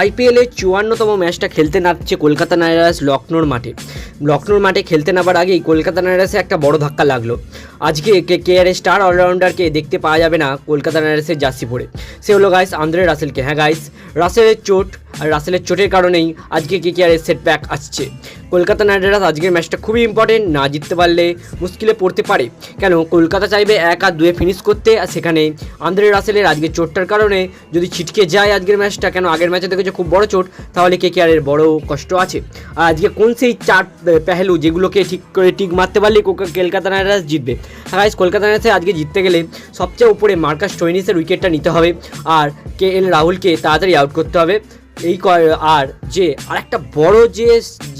আইপিএলের চুয়ান্নতম ম্যাচটা খেলতে নামছে কলকাতা নাইট রাইডার্স লখনৌর মাঠে। লখনৌর মাঠে খেলতে নামার আগেই কলকাতা নাইট রাইডার্সে একটা বড় ধাক্কা লাগল। আজকে কে কে আর স্টার অলরাউন্ডারকে দেখতে পাওয়া যাবে না কলকাতা নাইট রাইডার্সের জার্সি পরে। সে হলো গাইস আন্দ্রে রাসেলকে। হ্যাঁ গাইস রাসেলের চোট আর রাসেলের চোটের কারণেই আজকে কে কে আর সেটব্যাক আসছে। কলকাতা নাইট রাইডার্স আজকের ম্যাচটা খুবই ইম্পর্টেন্ট না জিততে পারলে মুশকিলে পড়তে পারে। কেন? কলকাতা চাইবে এক আর দুয়ে ফিনিশ করতে, আর সেখানে আন্দ্রে রাসেলের আজকে চোটটার কারণে যদি ছিটকে যায় আজকের ম্যাচটা কেন? আগের ম্যাচে দেখেছে খুব বড় চোট, তাহলে কে কে আরের বড় কষ্ট আছে। আর আজকে কোন সেই চার পেহেলু যেগুলোকে ঠিক করে টিক মারতে পারলে কলকাতা নাইট রাইডার্স জিতবে? গাইস কলকাতা নাইট রাইডার্সে আজকে জিততে গেলে সবচেয়ে উপরে মার্কাস স্টোইনিসের উইকেটটা নিতে হবে। আর কে এল রাহুলকে তাড়াতাড়ি আউট করতে হবে। এই আর যে আর একটা বড় যে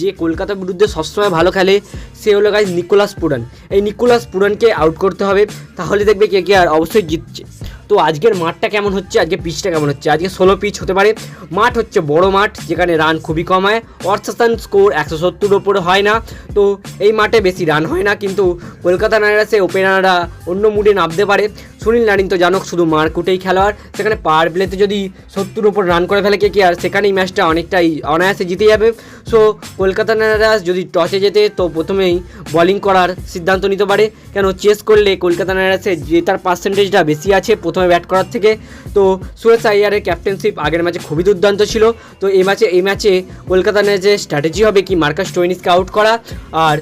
যে কলকাতার বিরুদ্ধে সবসময় ভালো খেলে, সে হলো গাইজ নিকোলাস পুরান। এই নিকোলাস পুরানকে আউট করতে হবে, তাহলে দেখবে কে কে আর অবশ্যই জিতছে। তো আজকের মাঠটা কেমন হচ্ছে? আজকে পিচটা কেমন হচ্ছে? আজকে ষোলো পিচ হতে পারে। মাঠ হচ্ছে বড় মাঠ, যেখানে রান খুবই কম হয়। অর্থাৎ স্কোর একশো সত্তর ওপরে হয় না। তো এই মাঠে বেশি রান হয় না, কিন্তু কলকাতা নাইট রাইডার্সে ওপেনাররা অন্য মুডে নামতে পারে। সুনীল নারিন তো জানক, শুধু মারকুটেই খেলোয়াড়। সেখানে পাওয়ার প্লেতে যদি সত্তর ওপর রান করে ফেলে কে কে আর সেখানেই ম্যাচটা অনেকটাই অনায়াসে জিতে যাবে। সো কলকাতা নাইট যদি টসে যেতে তো প্রথমেই বোলিং করার সিদ্ধান্ত নিতে পারে। কেন? চেস করলে কলকাতা নাইট রাইডার্সের জেতার পার্সেন্টেজটা বেশি আছে প্রথমে ব্যাট করার থেকে। তো সুরেশ আইয়ারের ক্যাপ্টেনশিপ আগের ম্যাচে খুবই দুর্দান্ত ছিল। তো এই ম্যাচে এই ম্যাচে কলকাতা নাইটের স্ট্র্যাটেজি হবে কি? মার্কাস টোয়েনিসকে আউট করা। আর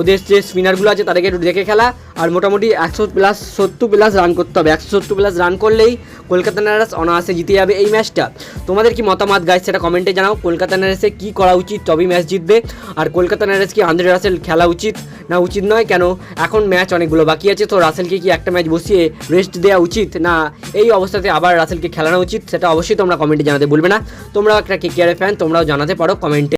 ওদের যে স্পিনারগুলো আছে, তাদেরকে একটু দেখে খেলা। আর মোটামুটি একশো প্লাস সত্তর প্লাস রান করতে হবে। একশো সত্তর প্লাস রান করলেই কলকাতা নাইট রাইডার্স অনায়াসে জিতে যাবে এই ম্যাচটা তোমাদের কি মতামত? গাইজ সেটা কমেন্টে জানাও। কলকাতা নাইট রাইডার্সে কী করা উচিত? তবেই ম্যাচ জিতবে। আর কলকাতা নাইট রাইডার্স কি আন্দ্রে রাসেল খেলা উচিত না উচিত নয়? কেন? এখন ম্যাচ অনেকগুলো বাকি আছে, তো রাসেলকে কি একটা ম্যাচ বসিয়ে রেস্ট দেওয়া উচিত? না, এই অবস্থাতে আবার রাসেলকে খেলানো উচিত, সেটা অবশ্যই তোমরা কমেন্টে জানাতে ভুলবে না। তোমরা একটা কে ফ্যান তোমরাও জানাতে পারো কমেন্টে